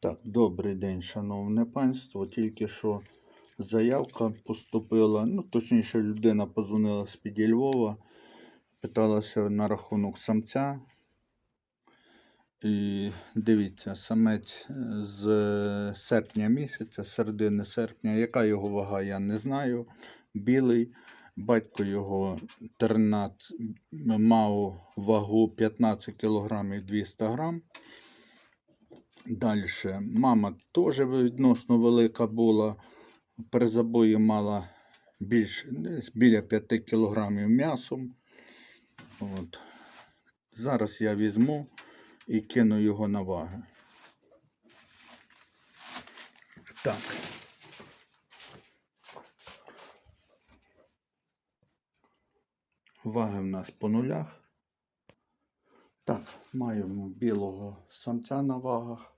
Так, добрий день, шановне панство. Тільки що заявка поступила. Ну, точніше, людина позвонила з під Львова, питалася на рахунок самця. І дивіться, самець е, з серпня місяця, середини серпня. Яка його вага, я не знаю. Білий. Батько його 13, мав вагу 15 кг 200 грам. Далі. Мама теж відносно велика була. При забої мала більш, біля 5 кг м'ясом. От. Зараз я візьму і кину його на ваги. Так. Ваги в нас по нулях. Так, маємо білого самця на вагах.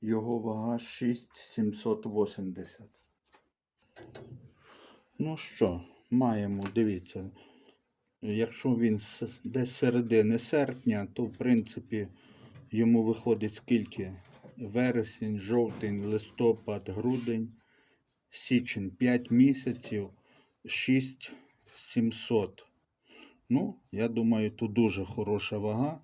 Його вага 6780. Ну що, маємо, дивіться. Якщо він десь середини серпня, то в принципі йому виходить скільки? Вересень, жовтень, листопад, грудень, січень 5 місяців, 6700. Ну, я думаю, тут дуже хороша вага.